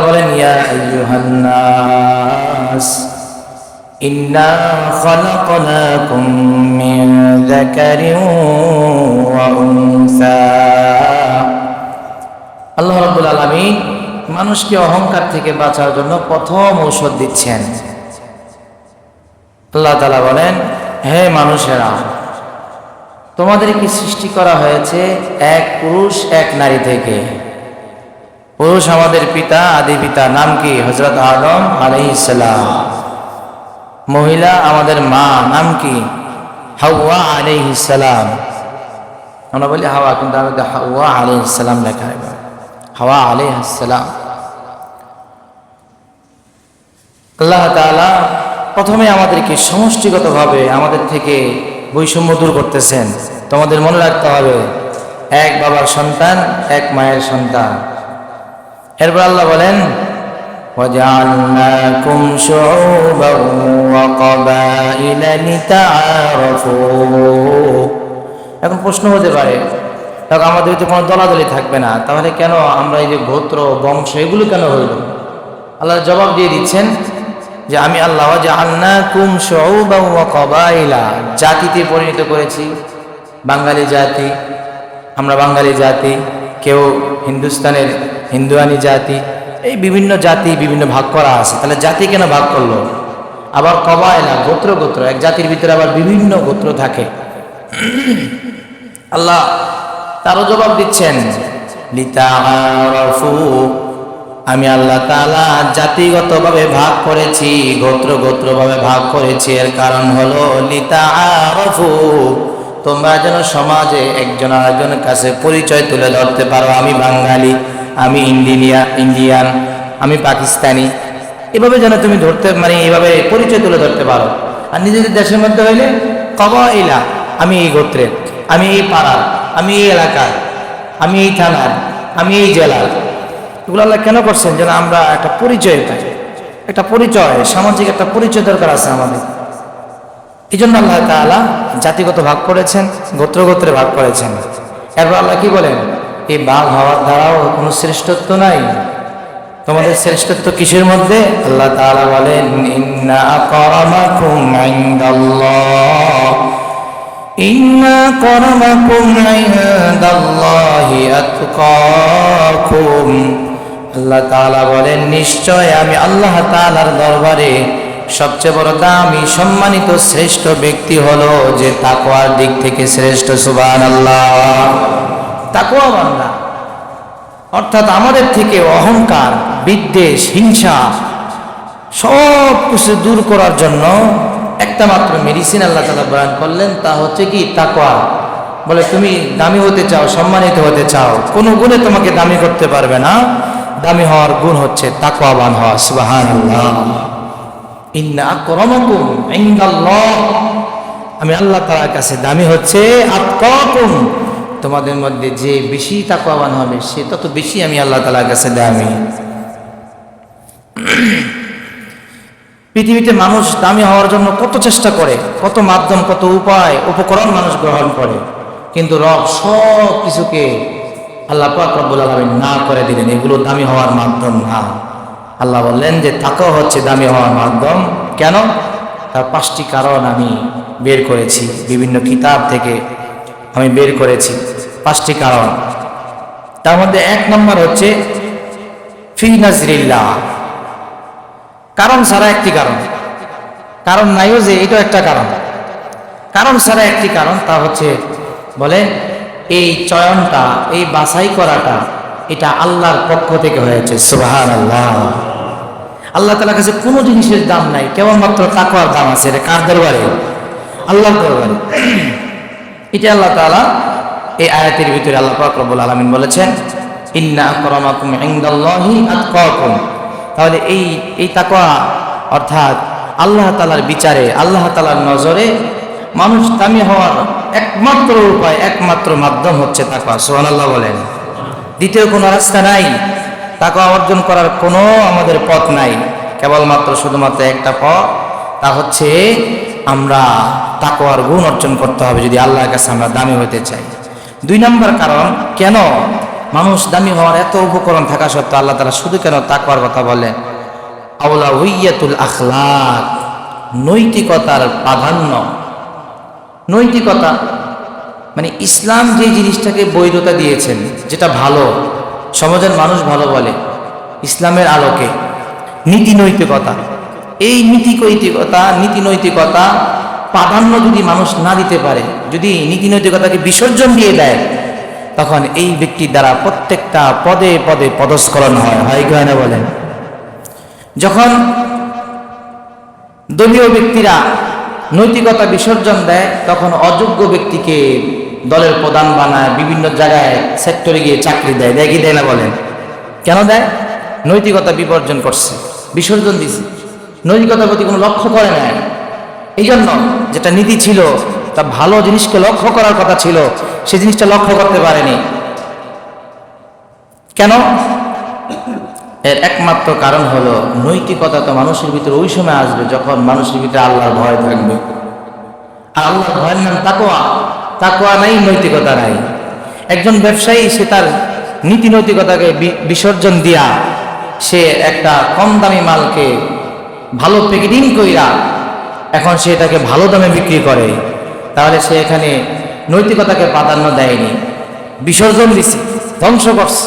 বলেন, ইয়া আল্লাহ মানুষকে অহংকার থেকে বাঁচার জন্য প্রথম ঔষধ দিচ্ছেন। আল্লাহ তাআলা বলেন, হে মানুষেরা তোমাদেরকে সৃষ্টি করা হয়েছে এক পুরুষ, এক নারী থেকে? পুরুষ আমাদের পিতা, আদি পিতা, নাম কি? হজরত আদম আলাইসালাম মহিলা আমাদের মা, নাম কি? হাওয়া আলাইসালাম আমরা বলি হাওয়া, কিন্তু আমাদের হাওয়া আলাইসালাম লেখা হবে হাওয়া আলাইসালাম আল্লাহ তাআলা প্রথমে আমাদেরকে সমষ্টিগতভাবে আমাদের থেকে বৈষম্য দূর করতেছেন। তোমাদের মনে রাখতে হবে, এক বাবার সন্তান, এক মায়ের সন্তান। এরপর আল্লাহ বলেন وجعلناكم شعوبا وقبائل لتعارفوا এখন প্রশ্ন হতে পারে তখন আমাদের তো কোনো দলাদলি থাকবে না তাহলে কেন আমরা এই যে গোত্র বংশ এগুলো কেন হইল আল্লাহ জবাব দিয়ে দিচ্ছেন যে আমি আল্লাহ যে আন্না কুম কবাইলা জাতিতে পরিণত করেছি বাঙালি জাতি আমরা বাঙালি জাতি কেউ হিন্দুস্তানের হিন্দুয়ানি জাতি, এই বিভিন্ন জাতি বিভিন্ন ভাগ করা আছে। তাহলে জাতি কেন ভাগ করল? আবার কবায়লা গোত্র গোত্র, এক জাতির ভিতরে আবার বিভিন্ন গোত্র থাকে। আল্লাহ তারও জবাব দিচ্ছেন আমি আল্লাহ তাআলা জাতিগতভাবে ভাগ করেছি, গোত্র গোত্রভাবে ভাগ করেছি। এর কারণ হলো লিতাআরাফু, তোমরা যেন সমাজে একজন আরেকজনের কাছে পরিচয় তুলে ধরতে পারো। আমি বাঙালি আমি ইন্ডিয়া ইন্ডিয়ান, আমি পাকিস্তানি। এভাবে যেন তুমি ধরতে মানে এইভাবে পরিচয় তুলে ধরতে পারো। আর নিজেদের দেশের মধ্যে হইলে কবাইলা, আমি এই গোত্রের, আমি এই পাড়ার, আমি এই এলাকার, আমি এই থানার, আমি এই জেলার। এগুলো আল্লাহ কেন করছেন? যেন আমরা একটা পরিচয় পাই। একটা পরিচয়, সামাজিক একটা পরিচয় দরকার আছে আমাদের। এই জন্য আল্লাহ তাআলা জাতিগত ভাগ করেছেন, গোত্র গোত্রে ভাগ করেছেন। এরপর আল্লাহ কি বলেন? এই বাঘ হওয়ার দ্বারাও কোনো শ্রেষ্ঠত্ব নাই। তোমাদের শ্রেষ্ঠত্ব কিসের মধ্যে? আল্লাহ তাআলা বলেন আল্লাহ তাআলা বলেন, নিশ্চয় আমি আল্লাহ তাআলার দরবারে সবচেয়ে বড় দামি, সম্মানিত, শ্রেষ্ঠ ব্যক্তি হলো যে তাকওয়ার দিক থেকে শ্রেষ্ঠ, সুবহানাল্লাহ। তাকওয়া বান্দা অর্থাৎ আমাদের থেকে অহংকার, বিদ্বেষ, হিংসা সব কিছু দূর করার জন্য একটা মাত্র মেডিসিন আল্লাহ তালা বয়ান করলেন, তা হচ্ছে কি তাকওয়া। বলে, তুমি দামি হতে চাও, সম্মানিত হতে চাও, কোনো গুণে তোমাকে দামি করতে পারবে না। দামি হওয়ার গুণ হচ্ছে তাকওয়াবান হওয়া সুবাহান আমি আল্লাহ তাআলার কাছে দামি হচ্ছে, আতকাকুম। তোমাদের মধ্যে যে বেশি তাকওয়াবান হবে, সে তত বেশি আমি আল্লাহ তাআলার কাছে দামি পৃথিবীতে মানুষ দামি হওয়ার জন্য কত চেষ্টা করে, কত মাধ্যম, কত উপায়, উপকরণ মানুষ গ্রহণ করে, কিন্তু রব সব কিছুকে আল্লাহ পাক রব্বুল না করে দিলেন, এগুলো দামি হওয়ার মাধ্যম না। আল্লাহ বললেন যে তাকেও হচ্ছে দামি হওয়ার মাধ্যম। কেন? তার পাঁচটি কারণ আমি বের করেছি, বিভিন্ন কিতাব থেকে আমি বের করেছি। পাঁচটি কারণ। তার মধ্যে এক নম্বর হচ্ছে ফি নাজরিল্লাহ। কারণ ছাড়া একটি কারণ। কারণ নাইও যে এটাও একটা কারণ। কারণ ছাড়া একটি কারণ তা হচ্ছে বলে, এই চয়নটা, এই বাছাই করাটা এটা আল্লাহর পক্ষ থেকে হয়েছে। সুবাহান আল্লাহ আল্লাহ তালার কাছে কোনো জিনিসের দাম নাই, কেবলমাত্র তাকওয়ার দাম আছে। এটা কার দরবারে? আল্লাহর দরবারে। এটা আল্লাহ তাআলা এই আয়াতের ভিতরে আল্লাহ পাক রব্বুল আলামিন বলেছেন, ইন্না আকরামাকুম ইনদাল্লাহি আতকাকুম। তাহলে এই এই তাকওয়া অর্থাৎ আল্লাহ তাআলার বিচারে, আল্লাহ তাআলার নজরে মানুষ দামি হওয়ার একমাত্র উপায়, একমাত্র মাধ্যম হচ্ছে তাকওয়া। সুবহানাল্লাহ বলেন। দ্বিতীয় কোনো রাস্তা নাই। তাকওয়া অর্জন করার কোনো আমাদের পথ নাই। কেবলমাত্র শুধুমাত্র একটা পথ, তা হচ্ছে আমরা তাকওয়ার গুণ অর্জন করতে হবে যদি আল্লাহর কাছে আমরা দামি হতে চাই। দুই নম্বর কারণ, কেন মানুষ দামি হওয়ার এত উপকরণ থাকা সত্ত্বেও আল্লাহ তালা শুধু কেন তাকওয়ার কথা বলেন আউলা উইয়াতুল আখলাক, নৈতিকতার প্রাধান্য। নৈতিকতা মানে ইসলাম যে জিনিসটাকে বৈধতা দিয়েছেন, যেটা ভালো, সমাজের মানুষ ভালো বলে, ইসলামের আলোকে। নীতি নৈতিকতা। এই নীতি নৈতিকতা নীতি নৈতিকতা প্রাধান্য যদি মানুষ না দিতে পারে, যদি নীতি নৈতিকতাকে বিসর্জন দিয়ে দেয়, তখন এই ব্যক্তির দ্বারা প্রত্যেকটা পদে পদে পদস্খলন হয়। হয় কি বলেন? যখন দলীয় ব্যক্তিরা নৈতিকতা বিসর্জন দেয়, তখন অযোগ্য ব্যক্তিকে দলের প্রধান বানায়, বিভিন্ন জায়গায়, সেক্টরে গিয়ে চাকরি দেয়। দেয় কি দেয় না বলেন? কেন দেয়? নৈতিকতা বিবর্জন করছে, বিসর্জন দিছে। নৈতিকতার প্রতি কোনো লক্ষ্য করে না এই জন্য যেটা নীতি ছিল, তা ভালো জিনিসকে লক্ষ্য করার কথা ছিল, সে জিনিসটা লক্ষ্য করতে পারেনি। কেন? এর একমাত্র কারণ হলো, নৈতিকতা তো মানুষের ভিতরে ওই সময় আসবে যখন মানুষের ভিতরে আল্লাহর ভয় থাকবে। আর আল্লাহর ভয়ের নাম তাকোয়া তাকোয়া নাই, নৈতিকতা নাই। একজন ব্যবসায়ী, সে তার নীতি নৈতিকতাকে বিসর্জন দিয়া, সে একটা কম দামি মালকে ভালো প্যাকেটিং কইরা এখন সে এটাকে ভালো দামে বিক্রি করে, তাহলে সে এখানে নৈতিকতাকে প্রাধান্য দেয়নি। বিসর্জন দিছে, ধ্বংস করছে।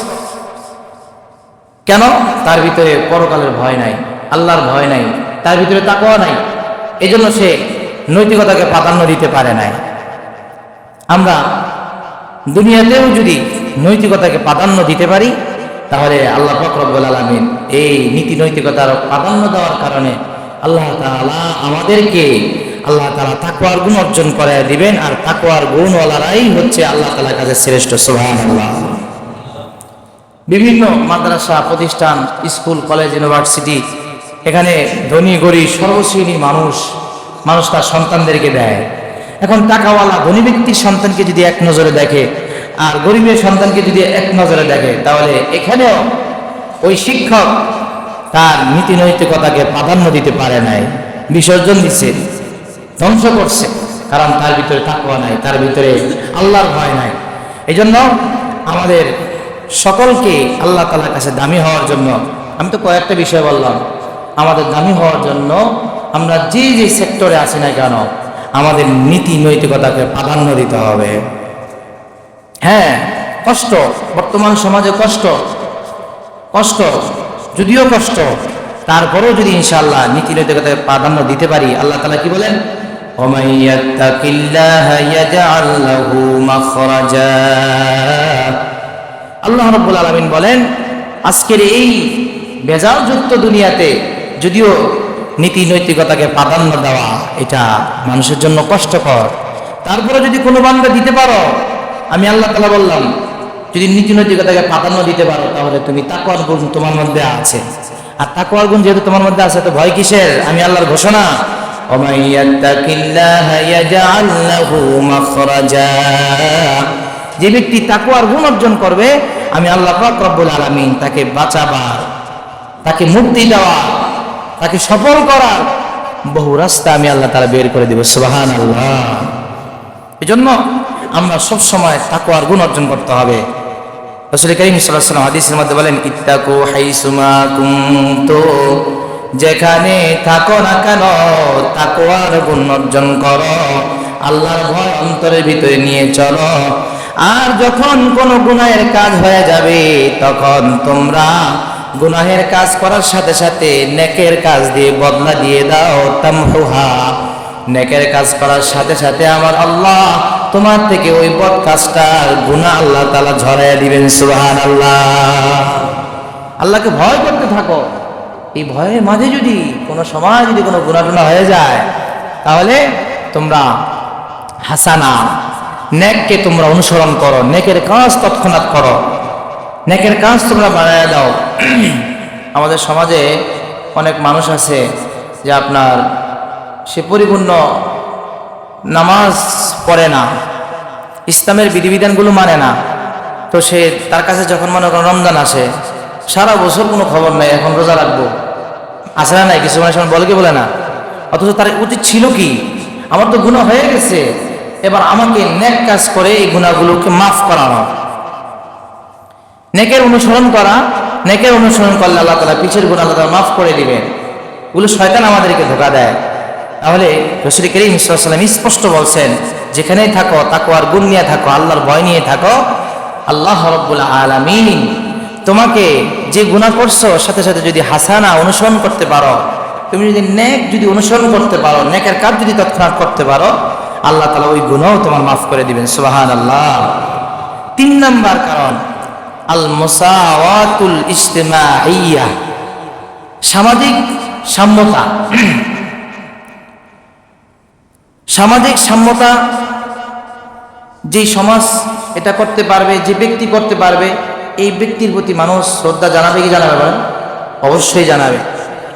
কেন? তার ভিতরে পরকালের ভয় নাই, আল্লাহর ভয় নাই, তার ভিতরে তাকওয়া নাই। এজন্য সে নৈতিকতাকে প্রাধান্য দিতে পারে নাই। আমরা দুনিয়াতেও যদি নৈতিকতাকে প্রাধান্য দিতে পারি, তাহলে আল্লাহ ফকরবুল আলমিন এই নীতি নৈতিকতার প্রাধান্য দেওয়ার কারণে আল্লাহ তাআলা আমাদেরকে আল্লাহ তালা তাকওয়ার গুণ অর্জন করে দিবেন, আর তাকওয়ার গুণওয়ালারাই হচ্ছে আল্লাহ তাআলার কাছে শ্রেষ্ঠ, সুবহানাল্লাহ। বিভিন্ন মাদ্রাসা, প্রতিষ্ঠান, স্কুল, কলেজ, ইউনিভার্সিটি, এখানে ধনী, গরিব সর্বশ্রেণীর মানুষ মানুষ তার সন্তানদেরকে দেয়। এখন টাকাওয়ালা, ধনী ব্যক্তির সন্তানকে যদি এক নজরে দেখে, আর গরিবের সন্তানকে যদি এক নজরে দেখে, তাহলে এখানেও ওই শিক্ষক তার নীতি নৈতিকতাকে প্রাধান্য দিতে পারে নাই, বিসর্জন দিচ্ছে ধ্বংস করছে, কারণ তার ভিতরে তাকওয়া নাই, তার ভিতরে আল্লাহর ভয় নাই। এই জন্য আমাদের সকলকে আল্লাহ তালার কাছে দামি হওয়ার জন্য, আমি তো কয়েকটা বিষয় বললাম, আমাদের দামি হওয়ার জন্য আমরা যে যে সেক্টরে আছি না কেন, আমাদের নীতি নৈতিকতাকে প্রাধান্য দিতে হবে। হ্যাঁ কষ্ট, বর্তমান সমাজে কষ্ট কষ্ট। যদিও কষ্ট, তারপরেও যদি ইনশাল্লাহ নীতি নৈতিকতাকে প্রাধান্য দিতে পারি, আল্লাহ তালা কি বলেন? আল্লাহ রব্বুল আলমিন বলেন, আজকের এই বেজালযুক্ত দুনিয়াতে যদিও নীতি নৈতিকতাকে প্রাধান্য দেওয়া, এটা মানুষের জন্য কষ্টকর তারপরে যদি কোনো বান্ধব দিতে পারো, আমি আল্লাহ তালা বললাম যদি নীতি নৈতিকতাকে প্রাধান্য দিতে পারো, তাহলে তুমি তাকুয়ার গুণ তোমার মধ্যে আছে। আর তাকুয়ার গুণ যেহেতু তোমার মধ্যে আছে, তো ভয় কিসের? আমি আল্লাহর ঘোষণা। যে ব্যক্তি তাকুয়ার গুণ অর্জন করবে, আমি আল্লাহ রব্বুল আলমিন তাকে বাঁচাবার, তাকে মুক্তি দেওয়া তাকে সফল করার বহু রাস্তা আমি আল্লাহ তারা বের করে দেব সুবাহান আল্লাহ এই জন্য আমরা সবসময় তাকুয়ার গুণ অর্জন করতে হবে। রসুল করিম সাল্লাম হাদিসের মধ্যে বলেন, ইত্তাকু হাইসুমা কুমতো যেখানে থাকো না কেন তাকুয়ার গুণ অর্জন করো। আল্লাহর ভয় অন্তরের ভিতরে নিয়ে চলো। আর যখন কোনো গুনাহের কাজ হয়ে যাবে, তখন তোমরা গুনাহের কাজ করার সাথে সাথে নেকের কাজ দিয়ে বদলা দিয়ে দাও, তামহুহা। নেকের কাজ করার সাথে সাথে আমার আল্লাহ তোমার থেকে ওই বদ কাজটার গুণা আল্লাহ তালা ঝরাইয়া দিবেন সুবাহান আল্লাহ আল্লাহকে ভয় করতে থাকো। এই ভয়ের মাঝে যদি কোনো সময় যদি কোনো গুণাটুনা হয়ে যায়, তাহলে তোমরা হাসানা, নেককে তোমরা অনুসরণ করো, নেকের কাজ তৎক্ষণাৎ করো। নেকের কাজ তোমরা বাড়ায় দাও। আমাদের সমাজে অনেক মানুষ আছে যে আপনার সে পরিপূর্ণ নামাজ পড়ে না, ইসলামের বিধিবিধানগুলো মানে না। তো সে তার কাছে যখন মনে করেন রমজান আসে, সারা বছর কোনো খবর নাই, এখন রোজা রাখব। আসে না নাই, কিছু মানুষ বলে কি বলে না? অথচ তার উচিত ছিল কি? আমার তো গুণা হয়ে গেছে, এবার আমাকে নেক কাজ করে এই গুণাগুলোকে মাফ করানো। নেকের অনুসরণ করা, নেকের অনুসরণ করলে আল্লাহ তালা পিছের গুণ আল্লাহ তালা মাফ করে দিবেন। ওগুলো শয়তান আমাদেরকে ধোকা দেয়। তাহলে রসুল করিম সাল্লাম স্পষ্ট বলছেন, যেখানেই থাকো তাকো আর গুণ নিয়ে থাকো, আল্লাহর ভয় নিয়ে থাকো, আল্লাহ রব্বুল আলামিন তোমাকে যে গুণা করছ, সাথে সাথে যদি হাসানা অনুসরণ করতে পারো, তুমি যদি নেক যদি অনুসরণ করতে পারো, নেকের কাজ যদি তৎক্ষণাৎ করতে পারো, আল্লাহ তালা ওই গুণও তোমার মাফ করে দিবেন সুবাহান আল্লাহ তিন নাম্বার কারণ আল মুসাওয়াতুল ইজতিমাইয়া সামাজিক সাম্যতা। সামাজিক সাম্যতা, যে সমাজ এটা করতে পারবে, যে ব্যক্তি করতে পারবে, এই ব্যক্তির প্রতি মানুষ শ্রদ্ধা জানাবে কি জানাবে বলেন? অবশ্যই জানাবে।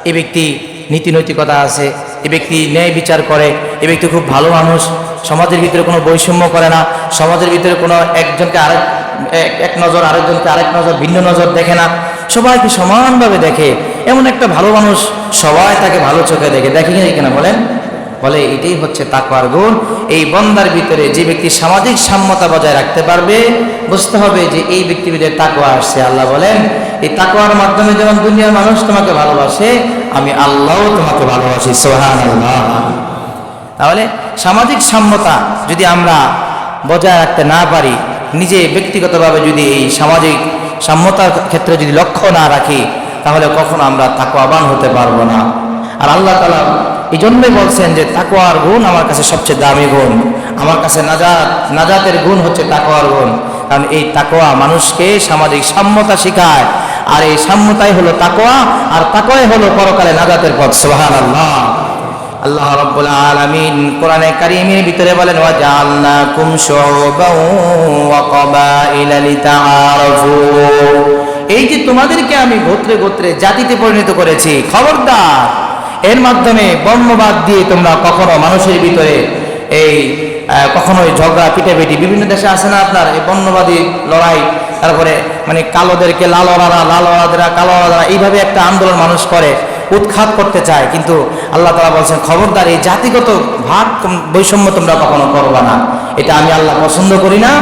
এই ব্যক্তি নীতি নৈতিকতা আছে, এ ব্যক্তি ন্যায় বিচার করে, এ ব্যক্তি খুব ভালো মানুষ, সমাজের ভিতরে কোনো বৈষম্য করে না, সমাজের ভিতরে কোনো একজনকে আরেক, এক- নজর, আরেকজনকে আরেক নজর, ভিন্ন নজর দেখে না। সবাইকে সমানভাবে দেখে। এমন একটা ভালো মানুষ সবাই তাকে ভালো চোখে দেখে। দেখে কিনা বলেন? বলে এটাই হচ্ছে তাকওয়ার গুণ। এই বন্দার ভিতরে যে ব্যক্তি সামাজিক সাম্যতা বজায় রাখতে পারবে, বুঝতে হবে যে এই ব্যক্তির ভিতরে তাকওয়া আসছে। আল্লাহ বলেন, এই তাকওয়ার মাধ্যমে যেমন দুনিয়ার মানুষ তোমাকে ভালোবাসে, আমি আল্লাহও তোমাকে ভালোবাসি। সোহান তাহলে সামাজিক সাম্যতা যদি আমরা বজায় রাখতে না পারি, নিজে ব্যক্তিগতভাবে যদি এই সামাজিক সাম্যতার ক্ষেত্রে যদি লক্ষ্য না রাখি, তাহলে কখনো আমরা তাকওয়াবান হতে পারব না। আর আল্লাহ তালা এই জন্যই বলছেন যে তাকওয়ার গুণ আমার কাছে সবচেয়ে দামি গুণ। আমার কাছে নাজাত, নাজাতের গুণ হচ্ছে তাকওয়ার গুণ। কারণ এই তাকওয়া মানুষকে সামাজিক সাম্যতা শেখায়। আর এই সাম্যতাই হলো তাকওয়া, আর তাকওয়াই হলো পরকালে নাজাতের পথ। সুবহান আল্লাহ আল্লাহ রাব্বুল আলামিন কোরআনে কারীমের ভিতরে বলেন ওয়া জাআলনাকুম শুউবান ওয়া ক্বাবাইলা লিতাআরাফু। এই যে তোমাদেরকে আমি গোত্রে গোত্রে জাতিতে পরিণত করেছি, খবরদার। এর মাধ্যমে বর্ণবাদ দিয়ে তোমরা কখনো মানুষের ভিতরে এই কখনোই ঝগড়া, পিটাপিটি বিভিন্ন দেশে আছে না আপনার? এই বর্ণবাদী লড়াই, তারপরে মানে কালোদেরকে লালরারা লালরাদেরা কালোরারা এইভাবে একটা আন্দোলন মানুষ করে, উৎখাত করতে চায়। কিন্তু আল্লাহ তালা বলছেন, খবরদার, এই জাতিগত ভাগ বৈষম্য তোমরা কখনো করবা না। এটা আমি আল্লাহ পছন্দ করি না।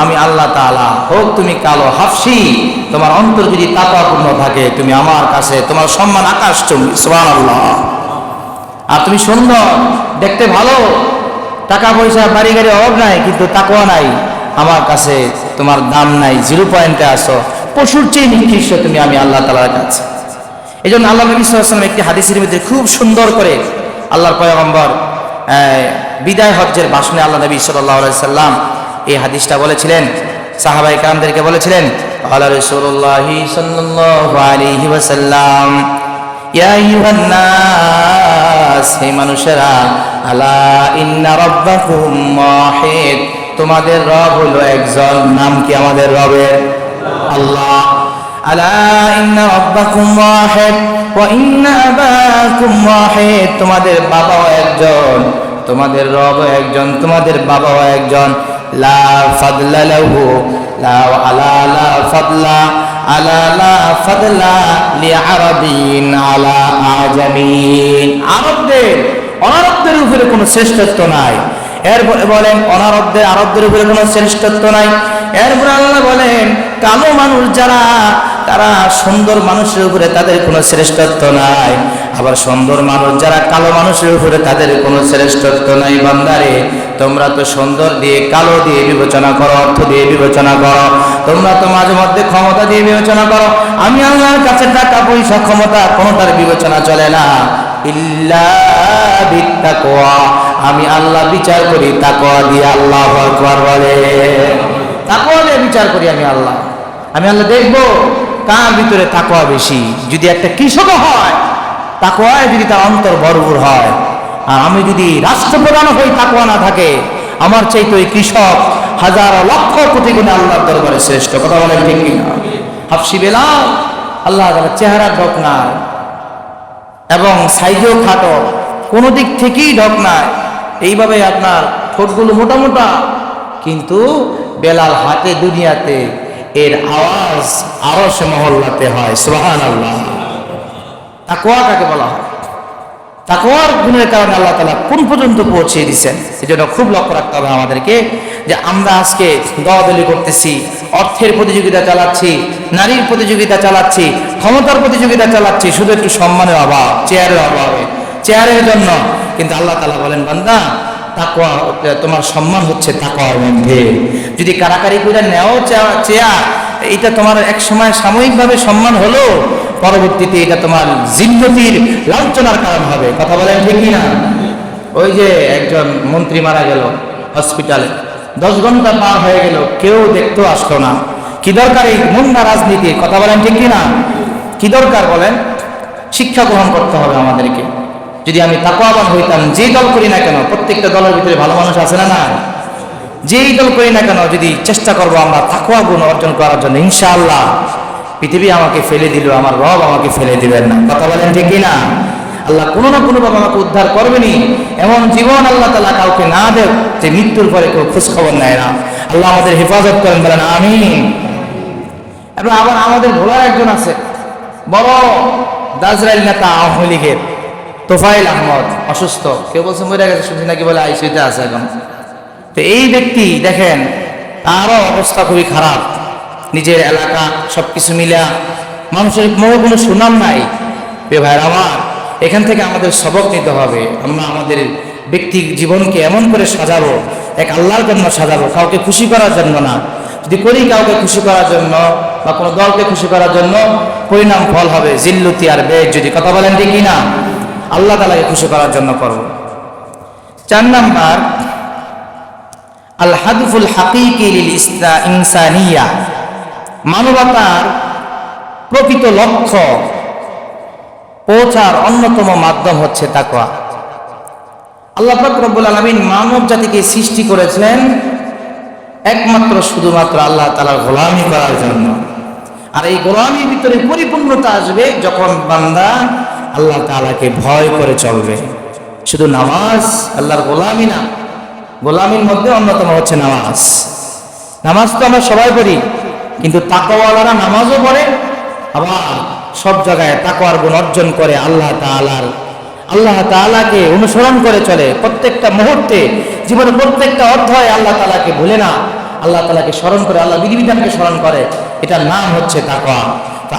আমি আল্লাহ তাআলা হোক তুমি কালো হাফসি, তোমার অন্তর যদি তাপাপূর্ণ থাকে, তুমি আমার কাছে তোমার সম্মান আকাশ চুম্বি সুবহান আল্লাহ আর তুমি সুন্দর, দেখতে ভালো, টাকা পয়সা, বাড়ি গাড়ি অভাব নাই, কিন্তু তাকওয়া নাই, আমার কাছে তোমার দাম নাই, জিরো পয়েন্টে আসো পশুর চেয়ে নিকৃষ্ট তুমি আমি আল্লাহ তালার কাছে। এই জন্য আল্লাহ নবী সাল্লাম একটি হাদিসের মধ্যে খুব সুন্দর করে আল্লাহর পয়গম্বর বিদায় হজ্জের ভাষণে আল্লাহ নবী সাল্লাহ সাল্লাম এই হাদিসটা বলেছিলেন সাহাবাই কামদেরকে বলেছিলেন মানুষেরা, আলা তোমাদের রব হলো একজন, নাম কি আমাদের রবের? আল্লাহ, আলা তোমাদের বাবাও একজন, তোমাদের রব একজন, তোমাদের বাবাও একজন লা ফাদলা له لا على لا فضل আলা لا فضل لعربين على আজামিন। আরবদের, অনারবদের উপরে কোনো শ্রেষ্ঠত্ব নাই। এরপরে বলেন, অনারবদের, আরবদের উপরে কোনো শ্রেষ্ঠত্ব নাই। এরপরে আল্লাহ বলেন, কালো মানুষ যারা তারা সুন্দর মানুষের উপরে তাদের কোনো শ্রেষ্ঠত্ব নাই। আবার সুন্দর মানুষ যারা কালো মানুষের উপরে তাদের কোনো শ্রেষ্ঠত্ব নাই, বান্দারে। তোমরা তো সুন্দর দিয়ে কালো দিয়ে বিবেচনা করো, অর্থ দিয়ে বিবেচনা করো। তোমরা তো মাঝে মধ্যে ক্ষমতা দিয়ে বিবেচনা করো। আমি আল্লাহর কাছে টাকা, পয়সা, ক্ষমতা কোনোটার বিবেচনা চলে না। ইল্লা আমি আল্লাহ বিচার করি তাকওয়া দিয়ে আল্লাহ বলে। তাকওয়া দিয়ে বিচার করি আমি আল্লাহ। আমি আল্লাহ দেখব। কার ভিতরে তাকওয়া বেশি? যদি একটা কৃষক হয়, তাকওয়ায় যদি তার অন্তর বরবর হয়, আর আমি যদি রাষ্ট্রপ্রধান হই, তাকওয়া না থাকে, আমার চাইতে ওই কৃষক হাজার লক্ষ কোটি গুণে আল্লাহর দরবারে শ্রেষ্ঠ। কথা বলেন ঠিক কিনা হাফসি বেলাল, আল্লাহ চেহারা ঢক নাই, এবং সাইজও খাটো, কোনো দিক থেকেই ঢক নাই। এইভাবে আপনার ঠোঁটগুলো মোটা মোটা কিন্তু বেলাল হাতে দুনিয়াতে এর আওয়াজ আরও সে মহল্লাতে হয় সোহান আল্লাহ তাকোয়া কাকে বলা হয়? গুণের কারণে আল্লাহ তালা কোন পর্যন্ত পৌঁছে দিচ্ছেন এই জন্য খুব লক্ষ্য রাখতে হবে আমাদেরকে যে আমরা আজকে দলাদলি করতেছি, অর্থের প্রতিযোগিতা চালাচ্ছি, নারীর প্রতিযোগিতা চালাচ্ছি, ক্ষমতার প্রতিযোগিতা চালাচ্ছি, শুধু একটু সম্মানের অভাব, চেয়ারের অভাবে। চেয়ারের জন্য কিন্তু আল্লাহ তালা বলেন, বান্দা তাকওয়া তোমার সম্মান হচ্ছে তাকওয়ার মধ্যে। যদি কারাকারি করে নেও চে- চেয়ার এটা তোমার এক সময় সাময়িকভাবে সম্মান হলো, পরবর্তীতে এটা তোমার জিন্নতির লাঞ্ছনার কারণ হবে। কথা বলেন ঠিক না ওই যে একজন মন্ত্রী মারা গেল হসপিটালে। দশ ঘণ্টা পার হয়ে গেল, কেউ দেখতেও আসলো না। কি দরকার এই মুন্না রাজনীতি কথা বলেন ঠিক না কি দরকার বলেন? শিক্ষা গ্রহণ করতে হবে আমাদেরকে। যদি আমি তাকওয়াবান হইতাম যে দল করি না কেন, প্রত্যেকটা দলের ভিতরে ভালো মানুষ আছে না না যেই দল করি না কেন, যদি চেষ্টা করব আমরা তাকওয়া গুণ অর্জন করার জন্য, ইনশাআল্লাহ। পৃথিবী আমাকে ফেলে দিল, আমার রব আমাকে ফেলে দিবেন না। কথা বলেন ঠিক না আল্লাহ কোনো না কোনো ভাবে আমাকে উদ্ধার করবেনি এমন জীবন আল্লাহ তালা কাউকে না দেব যে মৃত্যুর পরে কেউ খোঁজ খবর নেয় না। আল্লাহ আমাদের হেফাজত করেন, বলেন আমি এবং আবার আমাদের ভোলা একজন আছে, বড় দাজরাইল নেতা আওয়ামী লীগের। তোফাইল আহমদ, অসুস্থ। কেউ বলছে মরে গেছে, শুনছি নাকি বলে আইসিউতে আছে এখন। তো এই ব্যক্তি, দেখেন, তারও অবস্থা খুবই খারাপ। নিজের এলাকা সব কিছু মিলা, মানুষের মনে কোনো সুনাম নাই। ভাই আমার এখান থেকে আমাদের সবক নিতে হবে। আমরা আমাদের ব্যক্তি জীবনকে এমন করে সাজাবো, এক আল্লাহর জন্য সাজাবো, কাউকে খুশি করার জন্য না। যদি করি কাউকে খুশি করার জন্য, বা কোনো দলকে খুশি করার জন্য, পরিণাম ফল হবে, জিল্লুতি আর বেগ। যদি কথা বলেন ঠিকই না আল্লাহ তালাকে খুশি করার জন্য করব। চার নাম্বার আল হাদফুল হাকিকি ইনসানিয়া। মানবতার প্রকৃত লক্ষ্য পৌঁছার অন্যতম মাধ্যম হচ্ছে তাকওয়া। আল্লাহ রব্বুল আলামিন মানব জাতিকে সৃষ্টি করেছেন একমাত্র শুধুমাত্র আল্লাহ তালার গোলামি করার জন্য। আর এই গোলামির ভিতরে পরিপূর্ণতা আসবে যখন বান্দা আল্লাহ তাআলাকে ভয় করে চলবে। শুধু নামাজ আল্লাহর গোলামি না, গোলামির মধ্যে অন্যতম হচ্ছে নামাজ। নামাজ তো আমরা সবাই পড়ি, কিন্তু তাকওয়ালারা নামাজও পড়ে, আবার সব জায়গায় তাকওয়ার গুণ অর্জন করে আল্লাহ তাআলার, আল্লাহ তাআলাকে অনুসরণ করে চলে। প্রত্যেকটা মুহূর্তে, জীবনের প্রত্যেকটা অধ্যায় আল্লাহ তালাকে ভুলে না, আল্লাহ তালাকে স্মরণ করে, আল্লাহ বিধিবিধানকে স্মরণ করে। এটার নাম হচ্ছে তাকওয়া।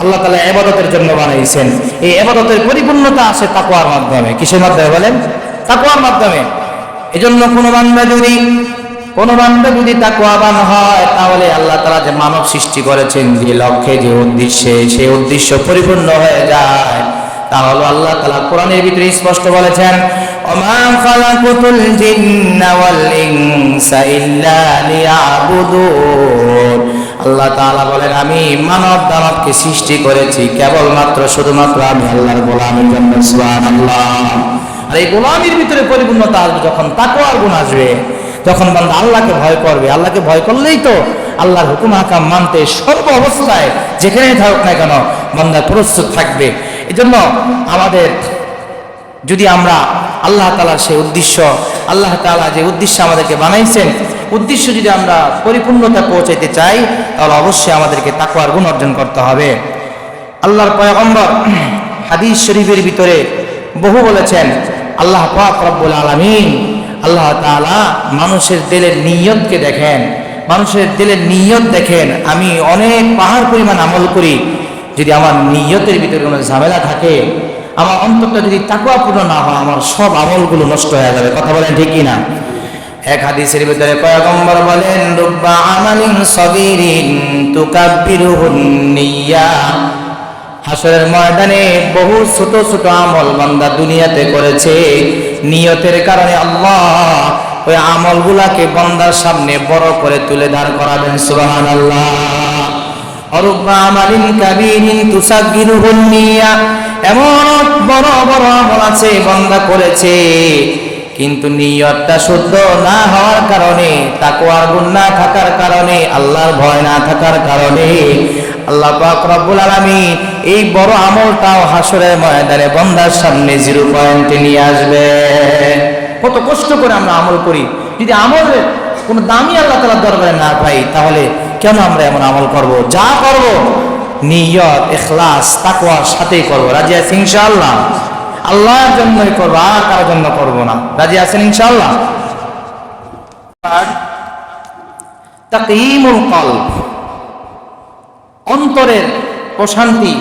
আল্লাহ তালা এবাদতের জন্য বানাইছেন। এই এবাদতের পরিপূর্ণতা আসে তাকুয়ার মাধ্যমে। কিসের মাধ্যমে বলেন? তাকুয়ার মাধ্যমে। এজন্য কোনো বান্দা যদি, কোন বান্দা যদি তাকওয়াবান হয়, তাহলে আল্লাহ তাআলা যে মানব সৃষ্টি করেছেন, যে লক্ষ্যে, যে উদ্দেশ্যে, সেই উদ্দেশ্য পরিপূর্ণ হয়ে যায়, তাহলে আল্লাহ তালা কোরআনের ভিতরে স্পষ্ট বলেছেন ওয়াল ইনসা ইল্লা লিয়াবুদুন। আল্লাহ তাআলা বলেন, আমি মানব দানবকে সৃষ্টি করেছি কেবলমাত্র শুধুমাত্র আমি আল্লাহর গোলামের জন্য আর এই গোলামির ভিতরে পরিপূর্ণতা আসবে যখন তাকওয়ার গুণ আসবে, যখন বান্দা আল্লাহকে ভয় করবে। আল্লাহকে ভয় করলেই তো আল্লাহর হুকুম হাকাম মানতে সর্ব অবস্থায় যেখানেই থাকুক না কেন বান্দা প্রস্তুত থাকবে। এজন্য আমাদের যদি আমরা আল্লাহ তালার সেই উদ্দেশ্য, আল্লাহ তালা যে উদ্দেশ্য আমাদেরকে বানাইছেন উদ্দেশ্য যদি আমরা পরিপূর্ণতা পৌঁছাইতে চাই, তাহলে অবশ্যই আমাদেরকে তাকুয়ার গুণ অর্জন করতে হবে। আল্লাহর পয়গম্বর হাদিস শরীফের ভিতরে বহু বলেছেন, আল্লাহ পাক রব্বুল আলামিন আল্লাহ তাআলা মানুষের দিলের নিয়তকে দেখেন, মানুষের দিলের নিয়ত দেখেন, আমি অনেক পাহাড় পরিমাণ আমল করি, যদি আমার নিয়তের ভিতরে কোনো ঝামেলা থাকে, আমার অন্তরটা যদি তাকুয়াপূর্ণ না হয়, আমার সব আমলগুলো নষ্ট হয়ে যাবে। কথা বলেন ঠিকই না এক হাদিসের ভিতরে পয়গম্বর বলেন, রুব্বা আমালিন সগীরিন তুকাব্বিরুহুন নিয়্যা। হাসরের ময়দানে বহু ছোট ছোট আমল বান্দা দুনিয়াতে করেছে। নিয়তের কারণে আল্লাহ ওই আমলগুলাকে বান্দার সামনে বড় করে তুলে দাঁড় করাবেন সুবহান আল্লাহ অরুব্বা আমালিন কাবিরিন তুসাগিরুহুন নিয়া এমন বড় বড় আমল আছে বান্দা করেছে। কিন্তু নিয়তটা শুদ্ধ না হওয়ার কারণে, তাকওয়ার গুণ না থাকার কারণে, আল্লাহর ভয় না থাকার কারণে, আল্লাহ রব্বুল আলামিন এই বড় আমলটাও হাসরের ময়দানে বন্দার সামনে জিরো পয়েন্টে নিয়ে আসবে। কত কষ্ট করে আমরা আমল করি। যদি আমল কোনো দামি আল্লাহ তালার দরবারে না পাই, তাহলে কেন আমরা এমন আমল করব? যা করব, নিয়ত এখলাস তাকওয়ার সাথেই করব। রাজি আছি ইনশাআল্লাহ? আল্লাহর জন্যই করব, আর কারোর জন্য করব না। রাজি আছেন ইনশাআল্লাহ? তাকিমুল কল্প অন্তরের প্রশান্তি,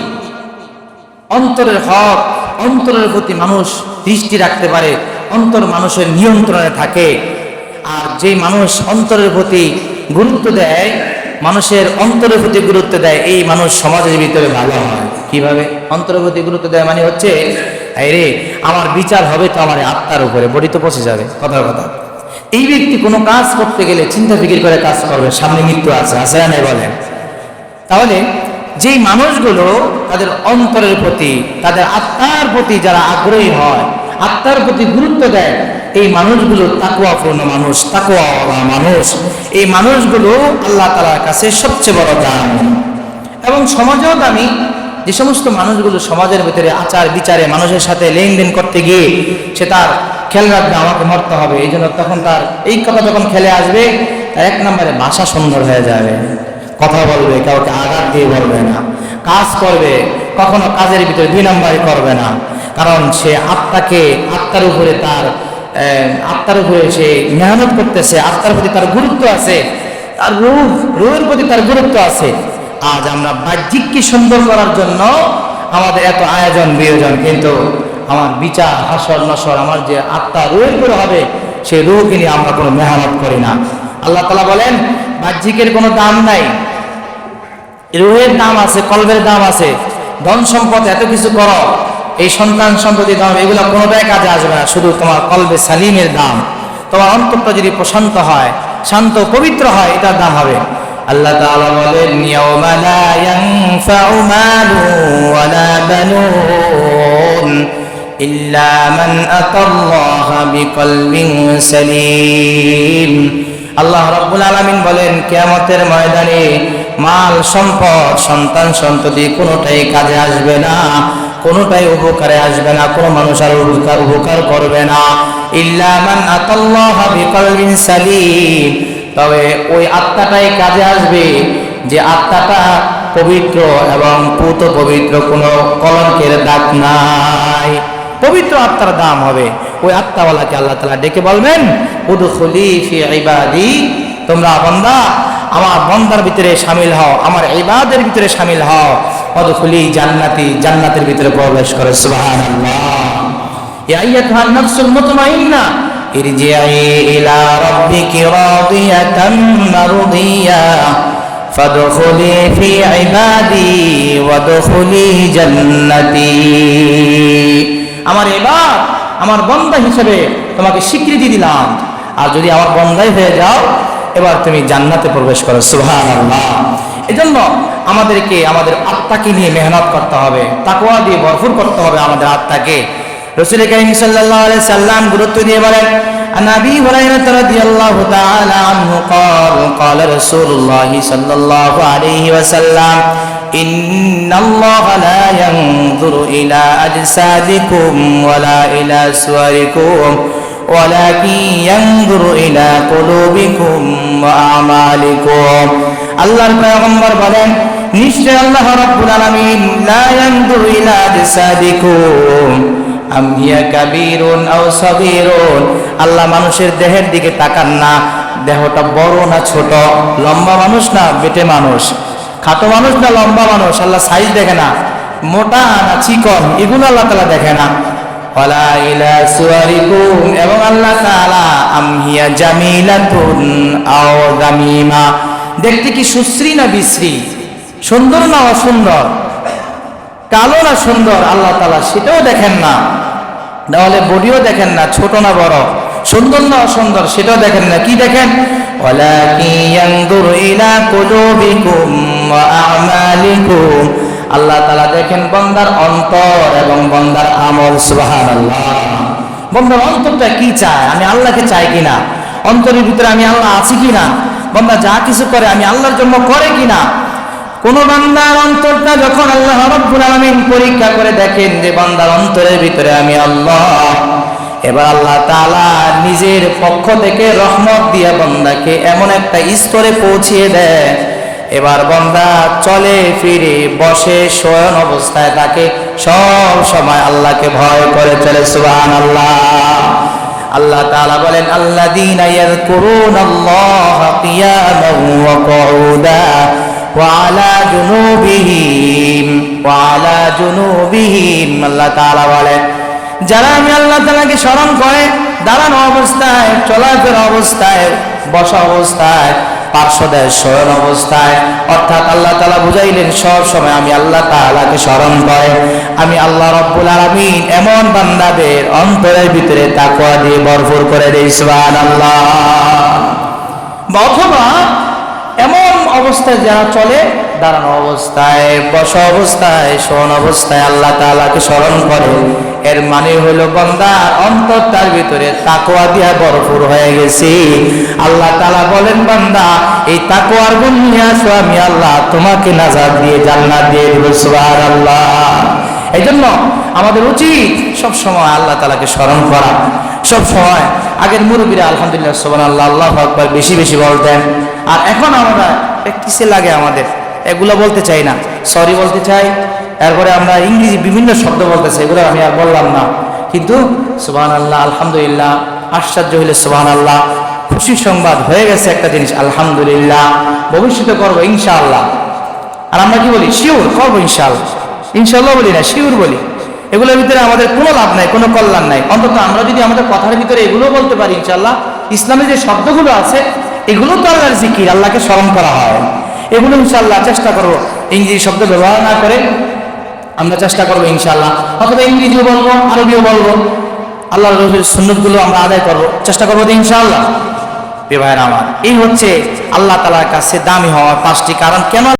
অন্তরের হক, অন্তরের প্রতি মানুষ দৃষ্টি রাখতে পারে, অন্তর মানুষের নিয়ন্ত্রণে থাকে। আর যে মানুষ অন্তরের প্রতি গুরুত্ব দেয়, মানুষের অন্তরের প্রতি গুরুত্ব দেয়, এই মানুষ সমাজের ভিতরে ভালো হয়। কীভাবে? অন্তরের প্রতি গুরুত্ব দেয় মানে হচ্ছে রে আমার বিচার হবে তো আমার আত্মার উপরে বডি তো পচে যাবে। কথার কথা। এই ব্যক্তি কোনো কাজ করতে গেলে চিন্তা ফিকির করে কাজ করবে সামনে মৃত্যু আছে আছে না বলেন? তাহলে যেই মানুষগুলো তাদের অন্তরের প্রতি তাদের আত্মার প্রতি যারা আগ্রহী হয় আত্মার প্রতি গুরুত্ব দেয় এই মানুষগুলো তাকুয়াপূর্ণ মানুষ তাকুয়াওয়ালা মানুষ। এই মানুষগুলো আল্লাহ তালার কাছে সবচেয়ে বড় দাম এবং সমাজেও দামি যে সমস্ত মানুষগুলো সমাজের ভিতরে আচার বিচারে মানুষের সাথে লেনদেন করতে গিয়ে সে তার খেয়াল রাখবে, আমাকে মরতে হবে। এই জন্য তখন তার, এই কথা যখন খেলে আসবে, তার এক নম্বরে ভাষা সুন্দর হয়ে যাবে। কথা বলবে, কাউকে আঘাত দিয়ে বলবে না। কাজ করবে, কখনো কাজের ভিতরে দুই নম্বরই করবে না। কারণ সে আত্মাকে, আত্মার উপরে তার আত্মার উপরে সে মেহনত করতেছে, আত্মার প্রতি তার গুরুত্ব আছে। তার রূহ রুহের প্রতি তার গুরুত্ব আছে। আজ আমরা বাহ্যিককে সুন্দর করার জন্য আমাদের এত আয়োজন, বিয়োজন, কিন্তু আমার বিচার, হাসর, নসর, আমার যে আত্মা রুহের হবে সেই রুহকে নিয়ে আমরা কোনো মেহনত করি না। আল্লাহ তালা বলেন, বাহ্যিকের কোনো দাম নাই। রুহের দাম আছে, কলবের দাম আছে। ধন সম্পদ এত কিছু করো, এই সন্তান সন্ততি দাম, এগুলো কোনোটাই কাজে আসবে না, শুধু তোমার কলবে সালিমের দাম। তোমার অন্তরটা যদি প্রশান্ত হয়, শান্ত, পবিত্র হয়, এটার দাম হবে। আল্লাহ তাআলা বলেন, ইয়াউমা লা ইয়ানফাউ মালু ওয়ালা বানুন ইল্লা মান আতাল্লাহা বিকলবিন সালিম। আল্লাহ রাব্বুল আলামিন বলেন, কিয়ামতের ময়দানে মাল, সম্পদ, সন্তান সন্ততি কোনোটাই কাজে আসবে না, কোনোটাই উপকারে আসবে না, কোনো মানুষ আর উপকার উপকার করবে না। ইল্লা মান আতাল্লাহা বিকলবিন সালিম। তবে ওই আত্মাটাই কাজে আসবে যে আত্মাটা পবিত্র এবং পুত পবিত্র, কোনো কলঙ্কের দাগ নাই। পবিত্র আত্মার দাম হবে। ওই আত্মাওয়ালাকে আল্লাহ তালা ডেকে বলবেন, উদখুলি ফি ইবাদি। তোমরা বান্দা, আমার বন্দার ভিতরে সামিল হও, আমার ইবাদের ভিতরে সামিল হও। উদখুলি জান্নাতি, জান্নাতের ভিতরে প্রবেশ করে। সুবহানাল্লাহ। ইয়া আইয়াতুহান নাফসুল মুতমাইন্না ارجعي إلى ربك راضية مرضية فادخلي في عبادي وادخلي جنتي আমার এবার আমার বন্দা হিসেবে তোমাকে স্বীকৃতি দিলাম আর যদি আমার বন্দাই হয়ে যাও এবার তুমি জান্নাতে প্রবেশ করো সুহান আল্লাহ এজন্য আমাদেরকে আমাদের আত্মাকে নিয়ে মেহনত করতে হবে তাকওয়া দিয়ে ভরপুর করতে হবে আমাদের আত্মাকে রসুল করিম সাল্লাল্লাহু আলাইহি সাল্লাম গুরুত্ব দিয়ে বলেন عن ابي هريره رضي الله تعالى عنه قال قال رسول الله صلى الله عليه وسلم ان الله لا ينظر الى اجسادكم ولا الى صوركم ولكن ينظر الى قلوبكم واعمالكم আল্লাহর পয়গম্বর বলেন নিশ্চয় আল্লাহ রাব্বুল আলামিন লা ইয়ানজুরু ইলা আজসাদিকুম আম হিয়া কাবীরুন আও সাগীরুন। আল্লাহ মানুষের দেহের দিকে তাকান না। দেহটা বড় না ছোট? লম্বা মানুষ না বেটে মানুষ? খাটো মানুষ না লম্বা মানুষ? আল্লাহ সাইজ দেখে না। মোটা না চিকন? এগুলো আল্লাহ তালা দেখে না। এবং আল্লাহ তাআলা আম হিয়া জামিলাতুন আও দামিমা। দেখতে কি সুশ্রী না বিশ্রী? সুন্দর না অসুন্দর? কালো না সুন্দর, আল্লাহ তালা সেটাও দেখেন না। তাহলে বডিও দেখেন না, ছোট না বড়। সুন্দর না অসুন্দর, সেটাও দেখেন না। কি দেখেন? আল্লাহ তাআলা দেখেন বান্দার অন্তর এবং বান্দার আমল, সুবহানাল্লাহ। বান্দার অন্তরটা কি চায়? আমি আল্লাহকে চাই কিনা অন্তরের ভিতরে আমি আল্লাহ আছি কিনা বান্দা যা কিছু করে, আমি আল্লাহর জন্য করে কিনা কোন বান্দার অন্তরটা যখন আল্লাহ রব্বুল আলামিন পরীক্ষা করে দেখেন যে বান্দার অন্তরের ভিতরে আমি আল্লাহ, এবার আল্লাহ তাআলা নিজের পক্ষ থেকে রহমত দিয়ে বান্দাকে এমন একটা স্তরে পৌঁছিয়ে দেয়। এবার বান্দা চলে, ফিরে, বসে, শয়ন অবস্থায় তাকে সব সময় আল্লাহকে ভয় করে চলে, সুবহানাল্লাহ। আল্লাহ আল্লাহ তাআলা বলেন, আল্লাযীনা ইয়াযকুরুনাল্লাহা কিয়ামান ওয়া কুউদা। ওয়া আলা জুনুবিহিম ওয়া আলা জুনুবিহিম আল্লাহ তাআলা বলেন যারা আমি আল্লাহ তাআলাকে স্মরণ করে, দাঁড়ানো অবস্থায়, চলাফেরা অবস্থায়, বসা অবস্থায় পার্শ্বদের স্মরণ অবস্থায়, অর্থাৎ আল্লাহ তাআলা বুঝাইলেন, সব সময় আমি আল্লাহ তাআলাকে স্মরণ করে। আমি আল্লাহ রব্বুল আলামিন এমন বান্দাদের অন্তরের ভিতরে তাকওয়া দিয়ে ভরপুর করে দেই, সুবহানাল্লাহ। অথবা এমন অবস্থায় যারা চলে, দাঁড়ানো অবস্থায়, বসা অবস্থায় শোন অবস্থায় আল্লাহ তাআলাকে স্মরণ করে। এর মানে হলো বান্দার অন্তর তার ভিতরে তাকওয়া দিয়া ভরপুর হয়ে গেছে। আল্লাহ তাআলা বলেন, বান্দা, এই তাকওয়ার গুণ আসো, আমি আল্লাহ তোমাকে নাজাত দিয়ে জান্নাত দিয়ে দেব, সুবহানাল্লাহ। এই জন্য আমাদের উচিত সব সময় আল্লাহ তালাকে স্মরণ করা। সব সময় আগের মুরব্বীরা আলহামদুলিল্লাহ সোবান আল্লাহ আল্লাহ আকবার, বেশি বেশি বলতেন আর এখন আমরা প্র্যাকটিসে লাগে আমাদের। এগুলো বলতে চাই না। সরি বলতে চাই। এরপরে আমরা ইংরেজি বিভিন্ন শব্দ বলতেছি, এগুলো আমি আর বললাম না। কিন্তু সুবাহ আল্লাহ আলহামদুলিল্লাহ, আশ্চর্য হইলে সুবাহ আল্লাহ খুশি সংবাদ হয়ে গেছে একটা জিনিস, আলহামদুলিল্লাহ। ভবিষ্যতে করব ইনশাআল্লাহ। আর আমরা কি বলি? শিওর করব ইনশাআল্লাহ। ইনশাআল্লাহ বলি না শিওর বলি। এগুলোর ভিতরে আমাদের কোনো লাভ নাই, কোনো কল্যাণ নাই। অন্তত আমরা যদি আমাদের কথার ভিতরে এগুলো বলতে পারি ইনশাল্লাহ ইসলামের যে শব্দগুলো আছে এগুলো তো আল্লাহর জিকির, আল্লাহকে স্মরণ করা হয়। এগুলো ইনশাল্লাহ চেষ্টা করব ইংরেজি শব্দ ব্যবহার না করে আমরা চেষ্টা করব ইনশাল্লাহ অথবা ইংরেজিও বলব, আরবিও বলব। আল্লাহ রবির সুন্নতগুলো আমরা আদায় করব। চেষ্টা করব ইনশাল্লাহ প্রিয় আমার, এই হচ্ছে আল্লাহ তালার কাছে দামি হওয়ার পাঁচটি কারণ। কেন